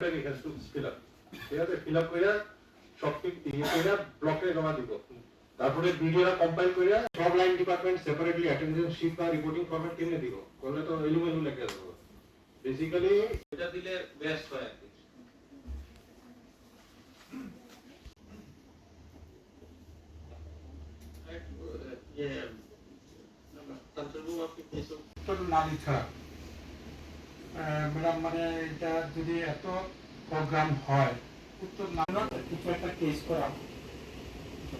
ঠিক আছে fill up করে সব ইয়ে করে ব্লকে জমা দিব। তারপরে ভিডিওটা কম্পাইল করে সব line department separately attendance sheet বা রিপোর্টিং ফরম্যাট কেমনে দিব? করলে তো এলিমেন্ট লেগে যাবে। বেসিক্যালি এটা দিলে বেস্ট হয় আর কি। উত্তর নালী ছাড়া ম্যাডাম মানে এটা যদি এত প্রোগ্রাম হয় উত্তর নালী কিছু একটা কেস করা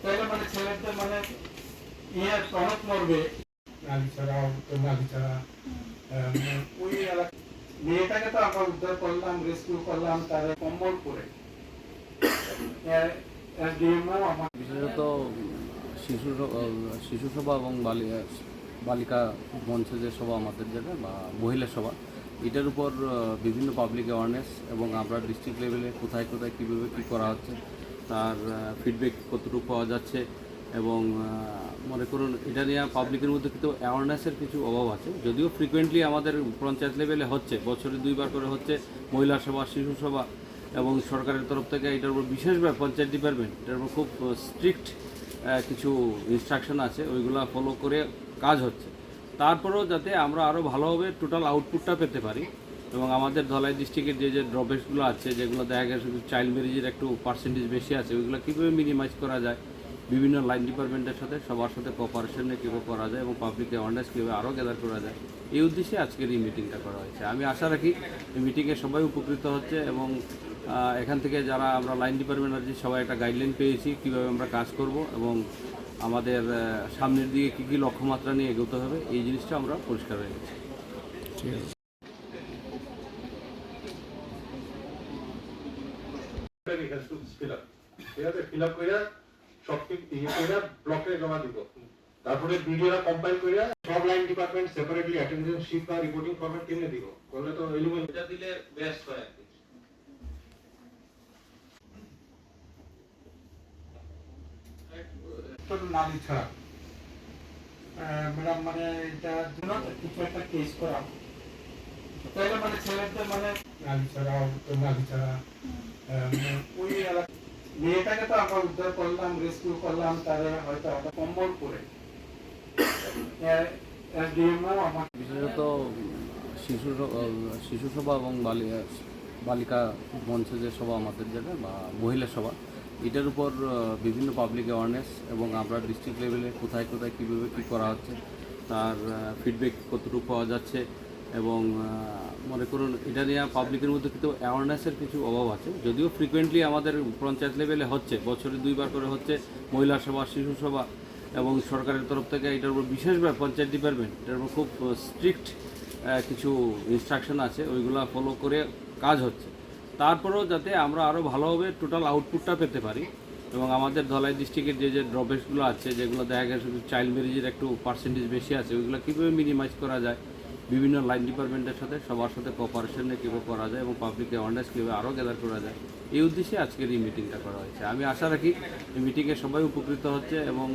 তাইলে মানে ছেলেদের মানে ইয়ে অনেক মরবে। নালী ছাড়া উত্তর নালী ছাড়া। মানে ওই এলাকা মেয়েটাকে তো আমরা উদ্ধার করলাম রেস্কিউ করলাম তারে কম্বল করে বিশেষত শিশু শিশু সভা এবং বালি- বালিকা মঞ্চে যে সভা আমাদের যেটা বা মহিলা সভা এটার উপর বিভিন্ন পাবলিক অ্যাওয়ারনেস এবং আমরা ডিস্ট্রিক্ট লেভেলে কোথায় কোথায় কীভাবে কী করা হচ্ছে, তার ফিডব্যাক কতটুকু পাওয়া যাচ্ছে এবং মনে করুন এটা নিয়ে পাবলিকের মধ্যে কিন্তু অ্যাওয়ারনেসের কিছু অভাব আছে। যদিও ফ্রিকুয়েন্টলি আমাদের পঞ্চায়েত লেভেলে হচ্ছে, বছরে দুইবার করে হচ্ছে মহিলা সভা, শিশু সভা এবং সরকারের তরফ থেকে এটার উপর বিশেষভাবে পঞ্চায়েত ডিপার্টমেন্ট এটার উপর খুব স্ট্রিক্ট কিছু ইনস্ট্রাকশন আছে, ওইগুলো ফলো করে কাজ হচ্ছে। তারপরেও যাতে আমরা আরও ভালোভাবে টোটাল আউটপুটটা পেতে পারি এবং আমাদের ধলাই ডিস্ট্রিক্টের যে যে ড্রব্যাকসগুলো আছে, যেগুলো দেখা গেছে চাইল্ড ম্যারেজের একটু পার্সেন্টেজ বেশি আছে, ওইগুলো কীভাবে মিনিমাইজ করা যায়, বিভিন্ন লাইন ডিপার্টমেন্টের সাথে, সবার সাথে কোঅপারেশনে কীভাবে করা যায় এবং পাবলিক অ্যাওয়ারনেস কীভাবে আরও গ্যাদার করা যায়, এই উদ্দেশ্যে আজকের এই মিটিংটা করা হয়েছে। আমি আশা রাখি এই মিটিংয়ে সবাই উপকৃত হচ্ছে এবং এখান থেকে যারা আমরা লাইন ডিপার্টমেন্ট আছি, সবাই একটা গাইডলাইন পেয়েছি কীভাবে আমরা কাজ করব এবং আমাদের সামনের দিকে কী কী লক্ষ্যমাত্রা নিয়ে এগোতে হবে এই জিনিসটা আমরা পরিষ্কার হয়ে গেছি he has to fill up ঠিক আছে ফিল আপ করে সব ঠিক ইয়ে করে ব্লকে জমা দিব তারপরে ভিডিওটা কম্পাইল করে সব line department separately attendance sheet বা রিপোর্টিং ফরম্যাট কেমনে দিব করলে তো এলিমেন্ট এটা দিলে বেস্ট হয় আর কি উত্তর নালী ছাড়া। ম্যাডাম মানে এটা জন্য কিছু একটা কেস করা। তাইলে মানে ছেলেদের মানে নালী ছাড়া, উত্তর নালী ছাড়া মানে ওই এলাকা মেয়েটাকে তো আমরা উদ্ধার করলাম রেস্কিউ করলাম তারে হয়তো আমরা কম্বল করে শিশু সভা এবং বালি- বালিকা মঞ্চে যে সভা আমাদের যেটা বা মহিলা সভা এটার উপর বিভিন্ন পাবলিক অ্যাওয়ারনেস এবং আমরা ডিস্ট্রিক্ট লেভেলে কোথায় কোথায় কীভাবে কী করা হচ্ছে, তার ফিডব্যাক কতটুকু পাওয়া যাচ্ছে এবং মনে করুন এটা নিয়ে পাবলিকের মধ্যে কিন্তু অ্যাওয়ারনেসের কিছু অভাব আছে। যদিও ফ্রিকুয়েন্টলি আমাদের পঞ্চায়েত লেভেলে হচ্ছে, বছরে দুইবার করে হচ্ছে মহিলা সভা, শিশু সভা এবং সরকারের তরফ থেকে এটার উপর বিশেষভাবে পঞ্চায়েত ডিপার্টমেন্ট এটার উপর খুব স্ট্রিক্ট কিছু ইনস্ট্রাকশন আছে, ওইগুলো ফলো করে কাজ হচ্ছে। তারপরেও যাতে আমরা আরও ভালোভাবে টোটাল আউটপুটটা পেতে পারি এবং আমাদের ধলাই ডিস্ট্রিক্টের যে যে ড্রব্যাকসগুলো আছে, যেগুলো দেখা গেছে চাইল্ড ম্যারেজের একটু পার্সেন্টেজ বেশি আছে, ওইগুলো কীভাবে মিনিমাইজ করা যায়, বিভিন্ন লাইন ডিপার্টমেন্টের সাথে, সবার সাথে কোঅপারেশনে কীভাবে করা যায় এবং পাবলিক অ্যাওয়ারনেস কীভাবে আরও গ্যাদার করা যায়, এই উদ্দেশ্যে আজকের এই মিটিংটা করা হয়েছে। আমি আশা রাখি এই মিটিংয়ে সবাই উপকৃত হচ্ছে এবং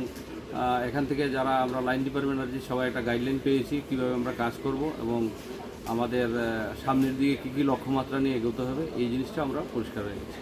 এখান থেকে যারা আমরা লাইন ডিপার্টমেন্ট আছি, সবাই একটা গাইডলাইন পেয়েছি কীভাবে আমরা কাজ করব এবং আমাদের সামনের দিকে কী কী লক্ষ্যমাত্রা নিয়ে এগোতে হবে, এই জিনিসটা আমরা পরিষ্কার হয়ে গেছি।